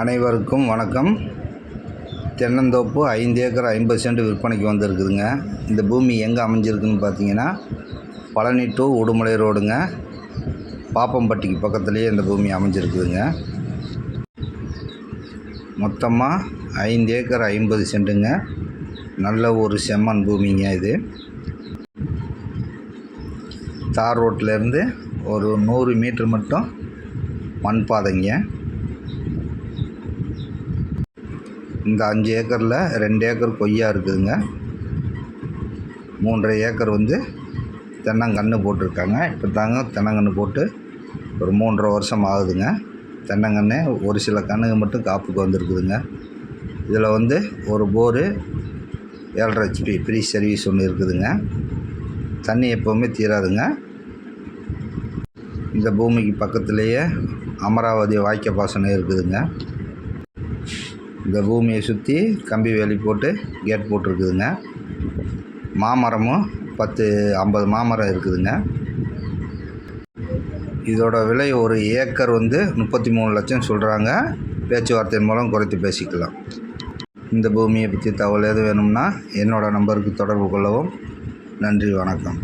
அனைவருக்கும் வணக்கம். தென்னந்தோப்பு ஐந்து ஏக்கர் ஐம்பது சென்ட் விற்பனைக்கு வந்திருக்குதுங்க. இந்த பூமி எங்கே அமைஞ்சிருக்குன்னு பார்த்தீங்கன்னா பழனி டு உடுமலை ரோடுங்க. பாப்பம்பட்டிக்கு பக்கத்துலேயே இந்த பூமி அமைஞ்சிருக்குதுங்க. மொத்தமாக ஐந்து ஏக்கர் ஐம்பது சென்ட்டுங்க. நல்ல ஒரு செம்மண் பூமிங்க இது. தார் ரோட்டிலேருந்து ஒரு நூறு மீட்ரு மட்டும் மண் பாதைங்க. இந்த அஞ்சு ஏக்கரில் ரெண்டு ஏக்கர் கொய்யா இருக்குதுங்க. மூன்றரை ஏக்கர் வந்து தென்னங்கன்று போட்டிருக்காங்க. இப்போ தாங்க தென்னங்கன்று போட்டு ஒரு மூன்றரை வருஷம் ஆகுதுங்க. தென்னங்கன்று ஒரு சில கன்றுங்க மட்டும் காப்புக்கு வந்திருக்குதுங்க. இதில் வந்து ஒரு போரு ஏழரை ஹெச்பி ஃப்ரீ சர்வீஸ் ஒன்று இருக்குதுங்க. தண்ணி எப்போவுமே தீராதுங்க. இந்த பூமிக்கு பக்கத்துலேயே அமராவதி வாய்க்க பாசனம் இருக்குதுங்க. இந்த பூமியை சுற்றி கம்பி வேலி போட்டு கேட் போட்டிருக்குதுங்க. மாமரமும் பத்து ஐம்பது மாமரம் இருக்குதுங்க. இதோட விலை ஒரு ஏக்கர் வந்து முப்பத்தி மூணு லட்சம் சொல்கிறாங்க பேச்சுவார்த்தையின் மூலம் குறைத்து பேசிக்கலாம். இந்த பூமியை பற்றி தகவல் எது வேணும்னா என்னோடய நம்பருக்கு தொடர்பு கொள்ளவும். நன்றி வணக்கம்.